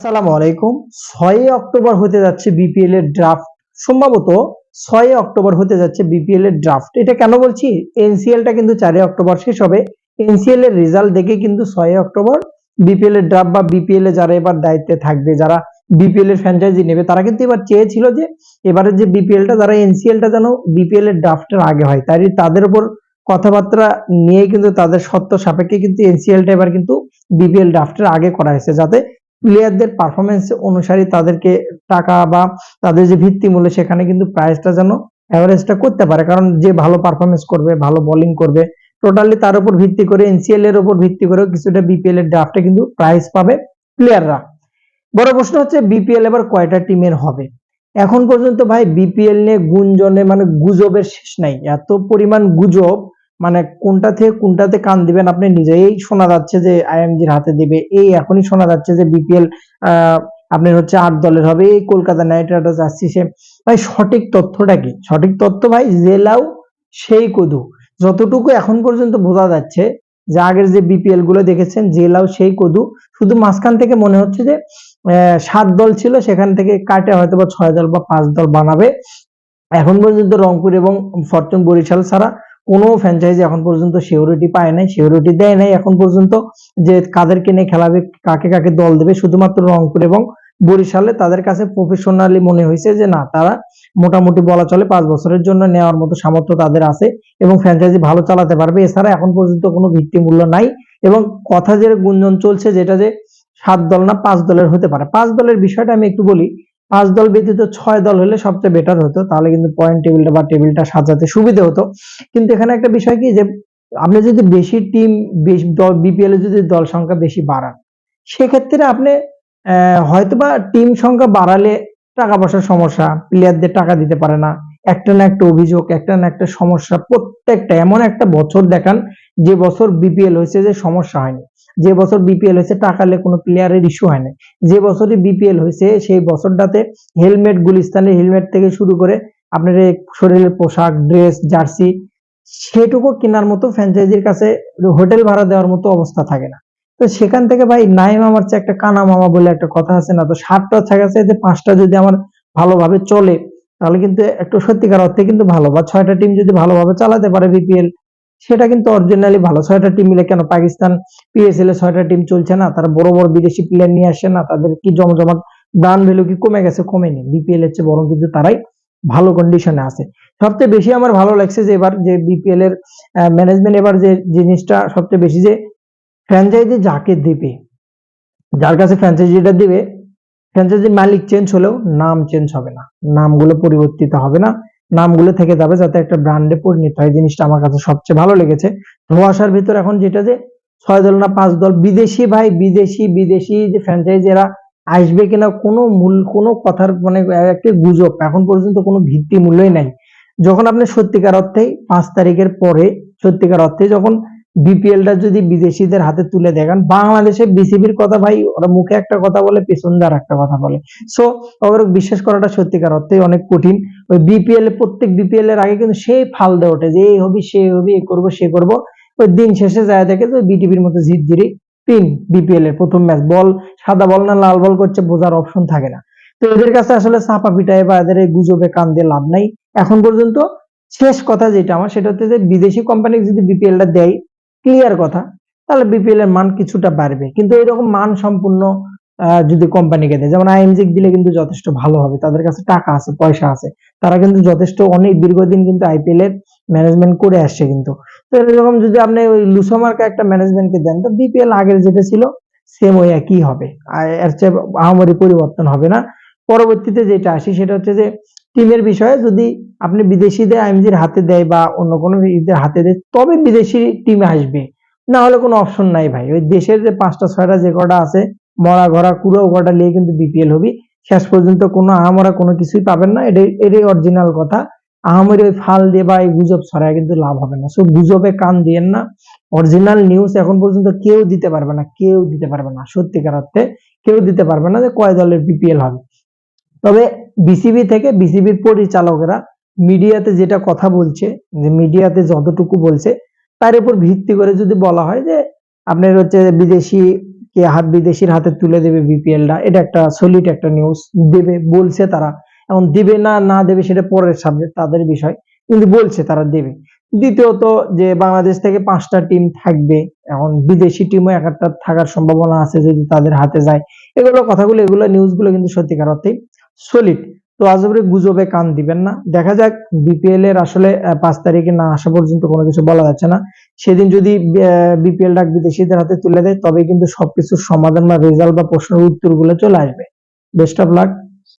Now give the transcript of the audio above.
আসসালামু আলাইকুম। ছয় অক্টোবর হতে যাচ্ছে বিপিএল এর ড্রাফট সম্ভবত ছয় অক্টোবর হতে যাচ্ছে বিপিএল এর ড্রাফট এটা কেন বলছি? এনসিএল টা কিন্তু চারই অক্টোবর শেষ হবে। এনসিএল এর রেজাল্ট দেখে কিন্তু ছয় অক্টোবর বিপিএল এর ড্রাফট বা বিপিএল এ যারা এবার দায়িত্বে থাকবে, যারা বিপিএল এর ফ্র্যাঞ্চাইজি নেবে, তারা কিন্তু এবার চেয়েছিল যে এবারে যে বিপিএল টা, যারা এনসিএল টা যেন বিপিএল এর ড্রাফটের আগে হয়। তাই তাদের উপর কথাবার্তা নিয়ে কিন্তু তাদের সত্য সাপেক্ষে কিন্তু এনসিএল টা এবার কিন্তু বিপিএল ড্রাফটের আগে করা হয়েছে, যাতে প্লেয়ারদের পারফরমেন্স অনুসারে তাদেরকে টাকা বা তাদের যে ভিত্তিমূল্য সেখানে কিন্তু প্রাইসটা যেন অ্যাভারেজটা করতে পারে। কারণ যে ভালো পারফরমেন্স করবে, ভালো বোলিং করবে টোটালি তার উপর ভিত্তি করে এনসিএল এর উপর ভিত্তি করে কিছুটা বিপিএল এর ড্রাফটে কিন্তু প্রাইস পাবে প্লেয়াররা বড় প্রশ্ন হচ্ছে বিপিএল এবার কয়টা টিমের হবে? এখন পর্যন্ত ভাই বিপিএল নিয়ে গুঞ্জনে মানে গুজবের শেষ নাই। এত পরিমাণ গুজব মানে কোনটা থেকে কোনটাতে কান দিবেন আপনি নিজেই শোনা যাচ্ছে যে আইএমজির হাতে দিবে। এই এখনই শোনা যাচ্ছে যে বিপিএল আপনার হচ্ছে আট দলের হবে। এই কলকাতা নাইট রাইডার্স আসছে ভাই, সঠিক তথ্যটা কি? সঠিক তথ্য ভাই, জেলাও সেই কদু। যতটুকু এখন পর্যন্ত বোঝা যাচ্ছে যে আগের যে বিপিএলগুলো দেখেছেন, জেলাও সেই কদু। শুধু মাঝখান থেকে মনে হচ্ছে যে সাত দল ছিল, সেখান থেকে কাটে হয়তো বা ছয় দল বা পাঁচ দল বানাবে। এখন পর্যন্ত রংপুর এবং ফরচুন বরিশাল ছাড়া কোনো ফ্র্যাঞ্চাইজি এখন পর্যন্ত সিওরিটি পায় নাই সিওরিটি দেয় নাই এখন পর্যন্ত যে কাদেরকে নিয়ে খেলাবে, কাকে কাকে দল দেবে, শুধুমাত্র রংপুর এবং বরিশালে তাদের কাছে প্রফেশনালি মনে হয়েছে যে না, তারা মোটামুটি বলা চলে পাঁচ বছরের জন্য নেওয়ার মতো সামর্থ্য তাদের আছে এবং ফ্র্যাঞ্চাইজি ভালো চালাতে পারবে। এছাড়া এখন পর্যন্ত কোনো ভিত্তিমূল্য নাই এবং কথা যে গুঞ্জন চলছে যেটা যে সাত দল না পাঁচ দলের হতে পারে। পাঁচ দলের বিষয়টা আমি একটু বলি পাঁচ দল ব্যতীত ছয় দল হলে সবচেয়ে বেটার হতো। তাহলে কিন্তু পয়েন্ট টেবিলটা বা টেবিলটা সাজাতে সুবিধা হতো। কিন্তু এখানে একটা বিষয় কি যে, আপনি যদি বেশি টিম বেশি দল বিপিএল যদি দল সংখ্যা বেশি বাড়ান, সেক্ষেত্রে আপনি হয়তোবা টিম সংখ্যা বাড়ালে টাকা পয়সার সমস্যা প্লেয়ারদের টাকা দিতে পারে না। একটা না একটা অভিযোগ, একটা না একটা সমস্যা, প্রত্যেকটা, এমন একটা বছর দেখান যে বছর বিপিএল হয়েছে যে সমস্যা হয়নি। যে বছর বিপিএল হয়েছে টাকালে কোনো প্লেয়ারের ইস্যু হয় না যে বছরই বিপিএল হয়েছে, সেই বছরটাতে হেলমেট গুলিস্তানের হেলমেট থেকে শুরু করে আপনার শরীরের পোশাক ড্রেস জার্সি সেটুকু কেনার মতো ফ্র্যাঞ্চাইজির কাছে হোটেল ভাড়া দেওয়ার মতো অবস্থা থাকে না। তো সেখান থেকে ভাই নাই মামার চেয়ে একটা কানা মামা বলে একটা কথা আছে না, তো সাতটা আছে, যে পাঁচটা যদি আমার ভালোভাবে চলে, তাহলে কিন্তু একটু সত্যিকার অর্থে কিন্তু ভালো, বা ছয়টা টিম যদি ভালোভাবে চালাতে পারে বিপিএল সেটা কিন্তু অরিজিনালি ভালো। ছয়টা টিম মিলে কেন পাকিস্তান পিএসএল এ ছয়টা টিম চলছে না? তারা বড় বড় বিদেশি প্লেয়ার নিয়ে আসে না? তাদের কি জমজমাট ব্রান্ড ভ্যালু কি কমে গেছে? কমেনি। বিপিএল এর চেয়ে বরং কিন্তু তারাই ভালো কন্ডিশনে আছে। সবচেয়ে বেশি আমার ভালো লাগছে যে এবার যে বিপিএল এর ম্যানেজমেন্ট এবার যে জিনিসটা সবচেয়ে বেশি যে ফ্র্যাঞ্চাইজি যাকে দেবে, যার কাছে ফ্র্যাঞ্চাইজিটা দিবে ফ্র্যাঞ্চাইজির মালিক চেঞ্জ হলেও নাম চেঞ্জ হবে না। নামগুলো পরিবর্তিত হবে না। নামগুলো থেকে যাবে যাতে একটা ব্র্যান্ডে পরিণত হয়। জিনিসটা আমার কাছে সবচেয়ে ভালো লেগেছে। ধোয়াশার ভিতর এখন যেটা যে ছয় দল না পাঁচ দল, বিদেশি ভাই, বিদেশি বিদেশি যে ফ্র্যাঞ্চাইজি এরা আসবে কিনা কোনো মূল, কোনো কথার মানে একটা গুজব এখন পর্যন্ত কোনো ভিত্তি মূল্যই নাই। যখন আপনি সত্যিকার অর্থে পাঁচ তারিখের পরে, সত্যিকার অর্থে যখন বিপিএলটা যদি বিদেশিদের হাতে তুলে দেখান, বাংলাদেশে বিসিবির কথা ভাই, ওরা মুখে একটা কথা বলে, পেছন দিয়ে আর একটা কথা বলে। সো ওদের বিশ্বাস করাটা সত্যিকার অর্থেই অনেক কঠিন। ওই বিপিএল এ প্রত্যেক বিপিএল এর আগে কিন্তু সেই ফাল দিয়ে ওঠে যে, এই হবি, সে হবি এই করব, সে করব। ওই দিন শেষে যায় দেখে যে বিটিভির মতো ঝিরঝিরি তিন বিপিএল এর প্রথম ম্যাচ। বল, সাদা বল না লাল বল করছে, বোঝার অপশন থাকে না। তো এদের কাছে আসলে চাপা পিটায় বা এদের গুজবে কান দিয়ে লাভ নাই। এখন পর্যন্ত শেষ কথা যেটা আমার, সেটা হচ্ছে যে, বিদেশি কোম্পানি যদি বিপিএলটা দেয় ক্লিয়ার কথা, তাহলে বিপিএল এর মান কিছুটা বাড়বে। কিন্তু এরকম মান সম্পূর্ণ যদি কোম্পানিকে দেয়, যেমন আইএমজিক দিলে কিন্তু যথেষ্ট ভালো হবে, তাদের কাছে টাকা আছে, পয়সা আছে, তারা কিন্তু যথেষ্ট অনেক দীর্ঘদিন কিন্তু আইপিএল এর ম্যানেজমেন্ট করে আসছে কিন্তু। তো এরকম যদি আপনি ওই লুসোমার্কা একটা ম্যানেজমেন্টকে দেন, তো বিপিএল আগের যেটা ছিল সেম ওই একই হবে। আর এর চেয়ে আহামরি পরিবর্তন হবে না। পরবর্তীতে যেটা আসি, সেটা হচ্ছে যে টিমের বিষয়ে যদি আপনি বিদেশিদের আইএমজির হাতে দেয় বা অন্য কোনো হাতে দেয়, তবে বিদেশি টিমে আসবে। না হলে কোনো অপশন নাই ভাই। ওই দেশের যে পাঁচটা, ছয়টা যে কটা আছে, মরা ঘরা কুড়ো কটা নিয়ে কিন্তু বিপিএল হবি। শেষ পর্যন্ত কোনো আহামরা কোনো কিছুই পাবেন না। এটাই এটাই অরিজিনাল কথা। আহামরি ওই ফাল দিয়ে বা এই গুজব ছড়ায় কিন্তু লাভ হবে না। সো গুজবে কান দিয়েন না। অরিজিনাল নিউজ এখন পর্যন্ত কেউ দিতে পারবে না, কেউ দিতে পারবে না। সত্যিকার অর্থে কেউ দিতে পারবে না যে কয় দলের বিপিএল হবে। তবে বিসিবি থেকে বিসিবির পরিচালকেরা মিডিয়াতে যেটা কথা বলছে, যে মিডিয়াতে যতটুকু বলছে, তার উপর ভিত্তি করে যদি বলা হয় যে আপনার হচ্ছে বিদেশি, কে হাত বিদেশির হাতে তুলে দেবে বিপিএলটা এটা একটা সলিড একটা নিউজ দেবে, বলছে তারা। এখন দেবে না না দেবে সেটা পরের সাবজেক্ট তাদের বিষয়, কিন্তু বলছে তারা দেবে। দ্বিতীয়ত যে বাংলাদেশ থেকে পাঁচটা টিম থাকবে এখন বিদেশি টিমও এক একটা থাকার সম্ভাবনা আছে যদি তাদের হাতে যায়। এগুলো কথাগুলো, এগুলো নিউজগুলো কিন্তু সত্যিকার অর্থেই সলিড তো আজবরে গুজবে কান দিবেন না। দেখা যাক বিপিএল এর আসলে পাঁচ তারিখে না আসা পর্যন্ত কোনো কিছু বলা যাচ্ছে না। সেদিন যদি বিপিএল ডাক বিদেশিদের হাতে তুলে দেয় তবে কিন্তু সবকিছুর সমাধান বা রেজাল্ট বা প্রশ্নের উত্তরগুলো চলে আসবে। Best of luck